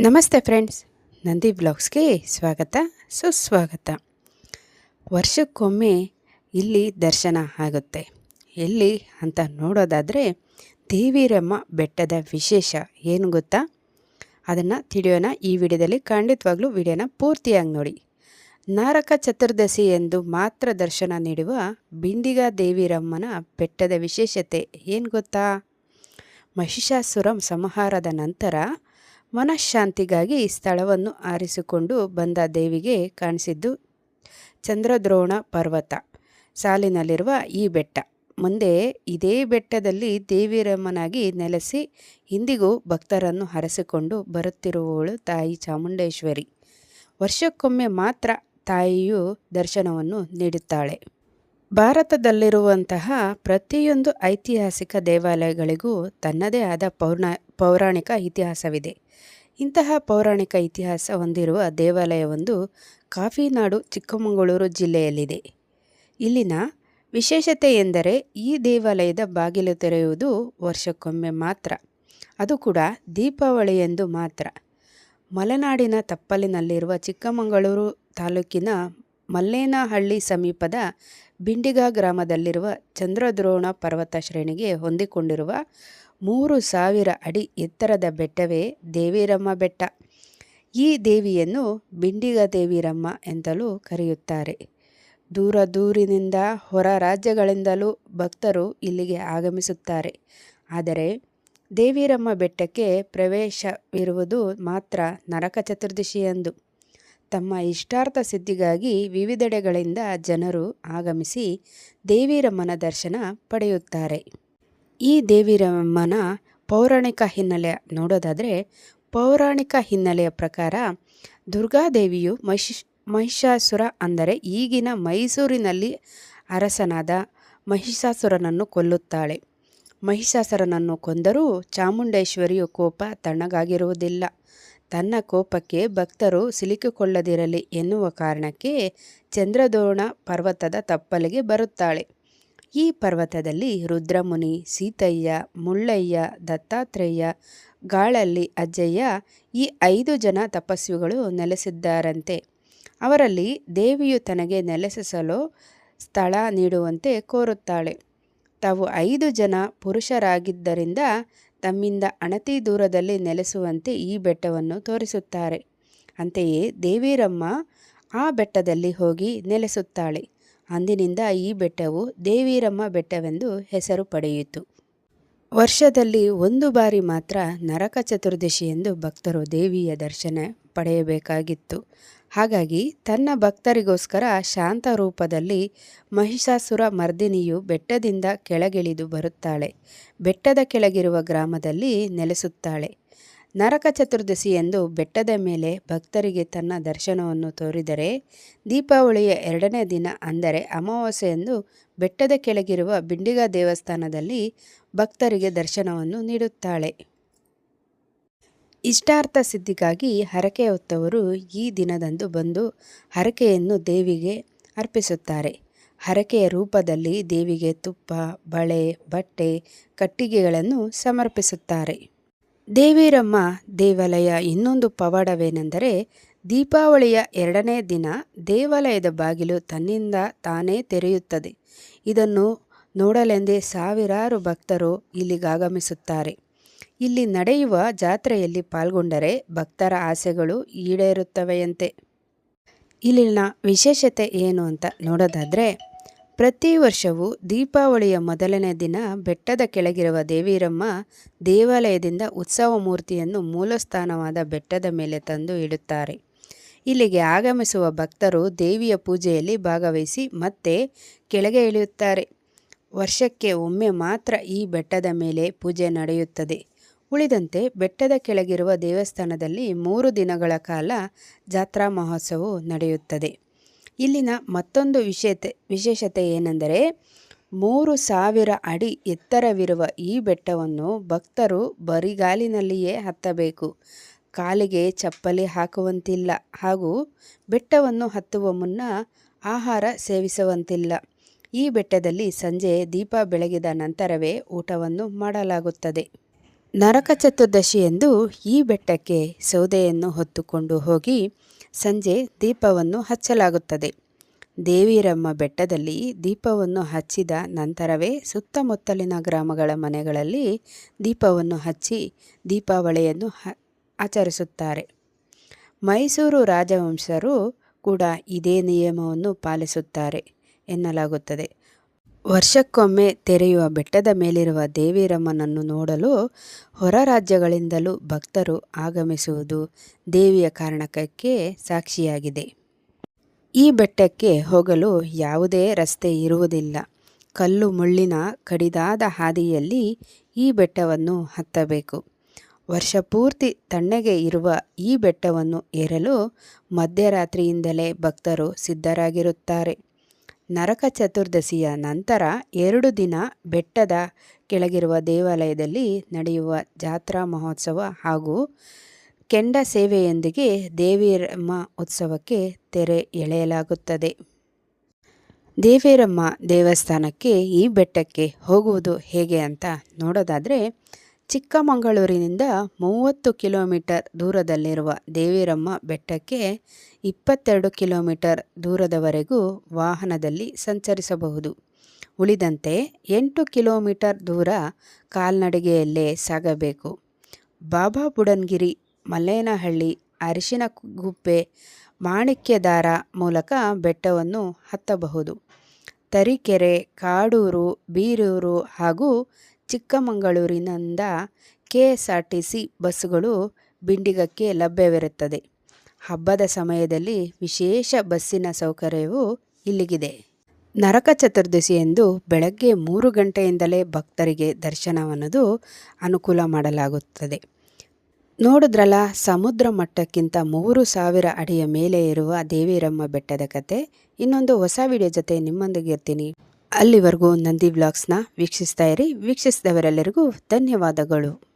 ನಮಸ್ತೆ ಫ್ರೆಂಡ್ಸ್, ನಂದಿ ಬ್ಲಾಗ್ಸ್ಗೆ ಸ್ವಾಗತ, ಸುಸ್ವಾಗತ. ವರ್ಷಕ್ಕೊಮ್ಮೆ ಇಲ್ಲಿ ದರ್ಶನ ಆಗುತ್ತೆ. ಎಲ್ಲಿ ಅಂತ ನೋಡೋದಾದರೆ ದೇವಿರಮ್ಮ ಬೆಟ್ಟದ ವಿಶೇಷ ಏನು ಗೊತ್ತಾ? ಅದನ್ನು ತಿಳಿಯೋಣ ಈ ವಿಡಿಯೋದಲ್ಲಿ. ಖಂಡಿತವಾಗ್ಲೂ ವಿಡಿಯೋನ ಪೂರ್ತಿಯಾಗಿ ನೋಡಿ. ನಾರಕ ಚತುರ್ದಶಿ ಎಂದು ಮಾತ್ರ ದರ್ಶನ ನೀಡುವ ಬಿಂದಿಗ ದೇವಿರಮ್ಮನ ಬೆಟ್ಟದ ವಿಶೇಷತೆ ಏನು ಗೊತ್ತಾ? ಮಹಿಷಾಸುರಂ ಸಂಹಾರದ ನಂತರ ಮನಃಶಾಂತಿಗಾಗಿ ಸ್ಥಳವನ್ನು ಆರಿಸಿಕೊಂಡು ಬಂದ ದೇವಿಗೆ ಕಾಣಿಸಿದ್ದು ಚಂದ್ರದ್ರೋಣ ಪರ್ವತ. ಸಾಲಿನಲ್ಲಿರುವ ಈ ಬೆಟ್ಟ. ಮುಂದೆ ಇದೇ ಬೆಟ್ಟದಲ್ಲಿ ದೇವಿರಮ್ಮನಾಗಿ ನೆಲೆಸಿ ಇಂದಿಗೂ ಭಕ್ತರನ್ನು ಹರಸಿಕೊಂಡು ಬರುತ್ತಿರುವವಳು ತಾಯಿ ಚಾಮುಂಡೇಶ್ವರಿ. ವರ್ಷಕ್ಕೊಮ್ಮೆ ಮಾತ್ರ ತಾಯಿಯು ದರ್ಶನವನ್ನು ನೀಡುತ್ತಾಳೆ. ಭಾರತದಲ್ಲಿರುವಂತಹ ಪ್ರತಿಯೊಂದು ಐತಿಹಾಸಿಕ ದೇವಾಲಯಗಳಿಗೂ ತನ್ನದೇ ಆದ ಪೌರ್ಣ, ಪೌರಾಣಿಕ ಇತಿಹಾಸವಿದೆ. ಇಂತಹ ಪೌರಾಣಿಕ ಇತಿಹಾಸ ಹೊಂದಿರುವ ದೇವಾಲಯವೊಂದು ಕಾಫಿನಾಡು, ಚಿಕ್ಕಮಗಳೂರು ಜಿಲ್ಲೆಯಲ್ಲಿದೆ. ಇಲ್ಲಿನ ವಿಶೇಷತೆ ಎಂದರೆ ಈ ದೇವಾಲಯದ ಬಾಗಿಲು ತೆರೆಯುವುದು ವರ್ಷಕ್ಕೊಮ್ಮೆ ಮಾತ್ರ. ಅದು ಕೂಡ ದೀಪಾವಳಿ ಎಂದು ಮಾತ್ರ. ಮಲೆನಾಡಿನ ತಪ್ಪಲಿನಲ್ಲಿರುವ ಚಿಕ್ಕಮಗಳೂರು ತಾಲೂಕಿನ ಮಲ್ಲೇನಹಳ್ಳಿ ಸಮೀಪದ ಬಿಂಡಿಗ ಗ್ರಾಮದಲ್ಲಿರುವ ಚಂದ್ರದ್ರೋಣ ಪರ್ವತ ಶ್ರೇಣಿಗೆ ಹೊಂದಿಕೊಂಡಿರುವ ಮೂರು ಸಾವಿರ ಅಡಿ ಎತ್ತರದ ಬೆಟ್ಟವೇ ದೇವಿರಮ್ಮ ಬೆಟ್ಟ. ಈ ದೇವಿಯನ್ನು ಬಿಂಡಿಗ ದೇವಿರಮ್ಮ ಎಂತಲೂ ಕರೆಯುತ್ತಾರೆ. ದೂರ ದೂರಿನಿಂದ ಹೊರ ರಾಜ್ಯಗಳಿಂದಲೂ ಭಕ್ತರು ಇಲ್ಲಿಗೆ ಆಗಮಿಸುತ್ತಾರೆ. ಆದರೆ ದೇವಿರಮ್ಮ ಬೆಟ್ಟಕ್ಕೆ ಪ್ರವೇಶವಿರುವುದು ಮಾತ್ರ ನರಕ ಚತುರ್ದಶಿಯಂದು. ತಮ್ಮ ಇಷ್ಟಾರ್ಥ ಸಿದ್ಧಿಗಾಗಿ ವಿವಿಧೆಡೆಗಳಿಂದ ಜನರು ಆಗಮಿಸಿ ದೇವಿರಮ್ಮನ ದರ್ಶನ ಪಡೆಯುತ್ತಾರೆ. ಈ ದೇವಿರಮ್ಮನ ಪೌರಾಣಿಕ ಹಿನ್ನೆಲೆ ನೋಡೋದಾದರೆ, ಪೌರಾಣಿಕ ಹಿನ್ನೆಲೆಯ ಪ್ರಕಾರ ದುರ್ಗಾದೇವಿಯು ಮಹಿಷ್, ಮಹಿಷಾಸುರ ಅಂದರೆ ಈಗಿನ ಮೈಸೂರಿನಲ್ಲಿ ಅರಸನಾದ ಮಹಿಷಾಸುರನನ್ನು ಕೊಲ್ಲುತ್ತಾಳೆ. ಮಹಿಷಾಸುರನನ್ನು ಕೊಂದರೂ ಚಾಮುಂಡೇಶ್ವರಿಯು ಕೋಪ ತಣ್ಣಗಾಗಿರುವುದಿಲ್ಲ. ತನ್ನ ಕೋಪಕ್ಕೆ ಭಕ್ತರು ಸಿಲುಕಿಕೊಳ್ಳದಿರಲಿ ಎನ್ನುವ ಕಾರಣಕ್ಕೆ ಚಂದ್ರದ್ರೋಣ ಪರ್ವತದ ತಪ್ಪಲಿಗೆ ಬರುತ್ತಾಳೆ. ಈ ಪರ್ವತದಲ್ಲಿ ರುದ್ರಮುನಿ, ಸೀತಯ್ಯ, ಮುಳ್ಳಯ್ಯ, ದತ್ತಾತ್ರೇಯ, ಗಾಳಲ್ಲಿ ಅಜ್ಜಯ್ಯ ಈ ಐದು ಜನ ತಪಸ್ವಿಗಳು ನೆಲೆಸಿದ್ದಾರಂತೆ. ಅವರಲ್ಲಿ ದೇವಿಯು ತನಗೆ ನೆಲೆಸಿಸಲು ಸ್ಥಳ ನೀಡುವಂತೆ ಕೋರುತ್ತಾಳೆ. ತಾವು ಐದು ಜನ ಪುರುಷರಾಗಿದ್ದರಿಂದ ತಮ್ಮಿಂದ ಅಣತಿ ದೂರದಲ್ಲಿ ನೆಲೆಸುವಂತೆ ಈ ಬೆಟ್ಟವನ್ನು ತೋರಿಸುತ್ತಾರೆ. ಅಂತೆಯೇ ದೇವಿರಮ್ಮ ಆ ಬೆಟ್ಟದಲ್ಲಿ ಹೋಗಿ ನೆಲೆಸುತ್ತಾಳೆ. ಅಂದಿನಿಂದ ಈ ಬೆಟ್ಟವು ದೇವಿರಮ್ಮ ಬೆಟ್ಟವೆಂದು ಹೆಸರು ಪಡೆಯಿತು. ವರ್ಷದಲ್ಲಿ ಒಂದು ಬಾರಿ ಮಾತ್ರ ನರಕ ಚತುರ್ದಶಿ ಎಂದು ಭಕ್ತರು ದೇವಿಯ ದರ್ಶನ ಪಡೆಯಬೇಕಾಗಿತ್ತು. ಹಾಗಾಗಿ ತನ್ನ ಭಕ್ತರಿಗೋಸ್ಕರ ಶಾಂತ ರೂಪದಲ್ಲಿ ಮಹಿಷಾಸುರ ಮರ್ದಿನಿಯು ಬೆಟ್ಟದಿಂದ ಕೆಳಗಿಳಿದು ಬರುತ್ತಾಳೆ. ಬೆಟ್ಟದ ಕೆಳಗಿರುವ ಗ್ರಾಮದಲ್ಲಿ ನೆಲೆಸುತ್ತಾಳೆ. ನರಕ ಚತುರ್ದಶಿ ಎಂದು ಬೆಟ್ಟದ ಮೇಲೆ ಭಕ್ತರಿಗೆ ತನ್ನ ದರ್ಶನವನ್ನು ತೋರಿದರೆ, ದೀಪಾವಳಿಯ ಎರಡನೇ ದಿನ ಅಂದರೆ ಅಮಾವಾಸ್ಯೆಯಂದು ಬೆಟ್ಟದ ಕೆಳಗಿರುವ ಬಿಂಡಿಗ ದೇವಸ್ಥಾನದಲ್ಲಿ ಭಕ್ತರಿಗೆ ದರ್ಶನವನ್ನು ನೀಡುತ್ತಾಳೆ. ಇಷ್ಟಾರ್ಥ ಸಿದ್ಧಿಗಾಗಿ ಹರಕೆ ಹೊತ್ತವರು ಈ ದಿನದಂದು ಬಂದು ಹರಕೆಯನ್ನು ದೇವಿಗೆ ಅರ್ಪಿಸುತ್ತಾರೆ. ಹರಕೆಯ ರೂಪದಲ್ಲಿ ದೇವಿಗೆ ತುಪ್ಪ, ಬಳೆ, ಬಟ್ಟೆ, ಕಟ್ಟಿಗೆಗಳನ್ನು ಸಮರ್ಪಿಸುತ್ತಾರೆ. ದೇವಿರಮ್ಮ, ದೇವಾಲಯ ಇನ್ನೊಂದು ಪವಾಡವೇನೆಂದರೆ ದೀಪಾವಳಿಯ ಎರಡನೇ ದಿನ ದೇವಾಲಯದ ಬಾಗಿಲು ತನ್ನಿಂದ ತಾನೇ ತೆರೆಯುತ್ತದೆ. ಇದನ್ನು ನೋಡಲೆಂದೇ ಸಾವಿರಾರು ಭಕ್ತರು ಇಲ್ಲಿಗಾಗಮಿಸುತ್ತಾರೆ. ಇಲ್ಲಿ ನಡೆಯುವ ಜಾತ್ರೆಯಲ್ಲಿ ಪಾಲ್ಗೊಂಡರೆ ಭಕ್ತರ ಆಸೆಗಳು ಈಡೇರುತ್ತವೆಯಂತೆ. ಇಲ್ಲಿನ ವಿಶೇಷತೆ ಏನು ಅಂತ ನೋಡೋದಾದರೆ, ಪ್ರತಿ ವರ್ಷವೂ ದೀಪಾವಳಿಯ ಮೊದಲನೇ ದಿನ ಬೆಟ್ಟದ ಕೆಳಗಿರುವ ದೇವಿರಮ್ಮ ದೇವಾಲಯದಿಂದ ಉತ್ಸವ ಮೂರ್ತಿಯನ್ನು ಮೂಲಸ್ಥಾನವಾದ ಬೆಟ್ಟದ ಮೇಲೆ ತಂದು ಇಡುತ್ತಾರೆ. ಇಲ್ಲಿಗೆ ಆಗಮಿಸುವ ಭಕ್ತರು ದೇವಿಯ ಪೂಜೆಯಲ್ಲಿ ಭಾಗವಹಿಸಿ ಮತ್ತೆ ಕೆಳಗೆ ಇಳಿಯುತ್ತಾರೆ. ವರ್ಷಕ್ಕೆ ಒಮ್ಮೆ ಮಾತ್ರ ಈ ಬೆಟ್ಟದ ಮೇಲೆ ಪೂಜೆ ನಡೆಯುತ್ತದೆ. ಉಳಿದಂತೆ ಬೆಟ್ಟದ ಕೆಳಗಿರುವ ದೇವಸ್ಥಾನದಲ್ಲಿ ಮೂರು ದಿನಗಳ ಕಾಲ ಜಾತ್ರಾ ಮಹೋತ್ಸವವು ನಡೆಯುತ್ತದೆ. ಇಲ್ಲಿನ ಮತ್ತೊಂದು ವಿಶೇಷತೆ ವಿಶೇಷತೆ ಏನೆಂದರೆ ಮೂರು ಸಾವಿರ ಅಡಿ ಎತ್ತರವಿರುವ ಈ ಬೆಟ್ಟವನ್ನು ಭಕ್ತರು ಬರಿಗಾಲಿನಲ್ಲಿಯೇ ಹತ್ತಬೇಕು. ಕಾಲಿಗೆ ಚಪ್ಪಲಿ ಹಾಕುವಂತಿಲ್ಲ ಹಾಗೂ ಬೆಟ್ಟವನ್ನು ಹತ್ತುವ ಮುನ್ನ ಆಹಾರ ಸೇವಿಸುವಂತಿಲ್ಲ. ಈ ಬೆಟ್ಟದಲ್ಲಿ ಸಂಜೆ ದೀಪ ಬೆಳಗಿದ ನಂತರವೇ ಊಟವನ್ನು ಮಾಡಲಾಗುತ್ತದೆ. ನರಕ ಚತುರ್ದಶಿಯಂದು ಈ ಬೆಟ್ಟಕ್ಕೆ ಸೌದೆಯನ್ನು ಹೊತ್ತುಕೊಂಡು ಹೋಗಿ ಸಂಜೆ ದೀಪವನ್ನು ಹಚ್ಚಲಾಗುತ್ತದೆ. ದೇವಿರಮ್ಮ ಬೆಟ್ಟದಲ್ಲಿ ದೀಪವನ್ನು ಹಚ್ಚಿದ ನಂತರವೇ ಸುತ್ತಮುತ್ತಲಿನ ಗ್ರಾಮಗಳ ಮನೆಗಳಲ್ಲಿ ದೀಪವನ್ನು ಹಚ್ಚಿ ದೀಪಾವಳಿಯನ್ನು ಆಚರಿಸುತ್ತಾರೆ. ಮೈಸೂರು ರಾಜವಂಶರು ಕೂಡ ಇದೇ ನಿಯಮವನ್ನು ಪಾಲಿಸುತ್ತಾರೆ ಎನ್ನಲಾಗುತ್ತದೆ. ವರ್ಷಕ್ಕೊಮ್ಮೆ ತೆರೆಯುವ ಬೆಟ್ಟದ ಮೇಲಿರುವ ದೇವಿರಮ್ಮನನ್ನು ನೋಡಲು ಹೊರ ರಾಜ್ಯಗಳಿಂದಲೂ ಭಕ್ತರು ಆಗಮಿಸುವುದು ದೇವಿಯ ಕಾರಣಕ್ಕೆ ಸಾಕ್ಷಿಯಾಗಿದೆ. ಈ ಬೆಟ್ಟಕ್ಕೆ ಹೋಗಲು ಯಾವುದೇ ರಸ್ತೆ ಇರುವುದಿಲ್ಲ. ಕಲ್ಲು ಮುಳ್ಳಿನ ಕಡಿದಾದ ಹಾದಿಯಲ್ಲಿ ಈ ಬೆಟ್ಟವನ್ನು ಹತ್ತಬೇಕು. ವರ್ಷ ಪೂರ್ತಿ ತಣ್ಣಗೆ ಇರುವ ಈ ಬೆಟ್ಟವನ್ನು ಏರಲು ಮಧ್ಯರಾತ್ರಿಯಿಂದಲೇ ಭಕ್ತರು ಸಿದ್ಧರಾಗಿರುತ್ತಾರೆ. ನರಕ ಚತುರ್ದಶಿಯ ನಂತರ ಎರಡು ದಿನ ಬೆಟ್ಟದ ಕೆಳಗಿರುವ ದೇವಾಲಯದಲ್ಲಿ ನಡೆಯುವ ಜಾತ್ರಾ ಮಹೋತ್ಸವ ಹಾಗೂ ಕೆಂಡ ಸೇವೆಯೊಂದಿಗೆ ದೇವಿರಮ್ಮ ಉತ್ಸವಕ್ಕೆ ತೆರೆ ಎಳೆಯಲಾಗುತ್ತದೆ. ದೇವಿರಮ್ಮ ದೇವಸ್ಥಾನಕ್ಕೆ ಈ ಬೆಟ್ಟಕ್ಕೆ ಹೋಗುವುದು ಹೇಗೆ ಅಂತ ನೋಡೋದಾದರೆ ಚಿಕ್ಕಮಗಳೂರಿನಿಂದ ಮೂವತ್ತು ಕಿಲೋಮೀಟರ್ ದೂರದಲ್ಲಿರುವ ದೇವಿರಮ್ಮ ಬೆಟ್ಟಕ್ಕೆ ಇಪ್ಪತ್ತೆರಡು ಕಿಲೋಮೀಟರ್ ದೂರದವರೆಗೂ ವಾಹನದಲ್ಲಿ ಸಂಚರಿಸಬಹುದು. ಉಳಿದಂತೆ ಎಂಟು ಕಿಲೋಮೀಟರ್ ದೂರ ಕಾಲ್ನಡಿಗೆಯಲ್ಲೇ ಸಾಗಬೇಕು. ಬಾಬಾ ಬುಡನ್ಗಿರಿ, ಮಲ್ಲೇನಹಳ್ಳಿ ಅರಿಶಿನ ಗುಪ್ಪೆ ಮಾಣಿಕ್ಯದಾರ ಮೂಲಕ ಬೆಟ್ಟವನ್ನು ಹತ್ತಬಹುದು. ತರೀಕೆರೆ, ಕಾಡೂರು, ಬೀರೂರು ಹಾಗೂ ಚಿಕ್ಕಮಗಳೂರಿನಿಂದ K S R T C ಬಸ್ಸುಗಳು ಬಿಂಡಿಗಕ್ಕೆ ಲಭ್ಯವಿರುತ್ತದೆ. ಹಬ್ಬದ ಸಮಯದಲ್ಲಿ ವಿಶೇಷ ಬಸ್ಸಿನ ಸೌಕರ್ಯವು ಇಲ್ಲಿಗಿದೆ. ನರಕ ಚತುರ್ದಶಿಯಂದು ಬೆಳಗ್ಗೆ ಮೂರು ಗಂಟೆಯಿಂದಲೇ ಭಕ್ತರಿಗೆ ದರ್ಶನವನ್ನು ಅನುಕೂಲ ಮಾಡಲಾಗುತ್ತದೆ. ನೋಡಿದ್ರಲ್ಲ, ಸಮುದ್ರ ಮಟ್ಟಕ್ಕಿಂತ ಮೂರು ಸಾವಿರ ಅಡಿಯ ಮೇಲೆ ಇರುವ ದೇವಿರಮ್ಮ ಬೆಟ್ಟದ ಕತೆ. ಇನ್ನೊಂದು ಹೊಸ ವಿಡಿಯೋ ಜೊತೆ ನಿಮ್ಮೊಂದಿಗೆ ಇರ್ತೀನಿ. ಅಲ್ಲಿವರೆಗೂ ನಂದಿ ಬ್ಲಾಗ್ಸ್ನ ವೀಕ್ಷಿಸ್ತಾ ಇರಿ. ವೀಕ್ಷಿಸಿದವರೆಲ್ಲರಿಗೂ ಧನ್ಯವಾದಗಳು.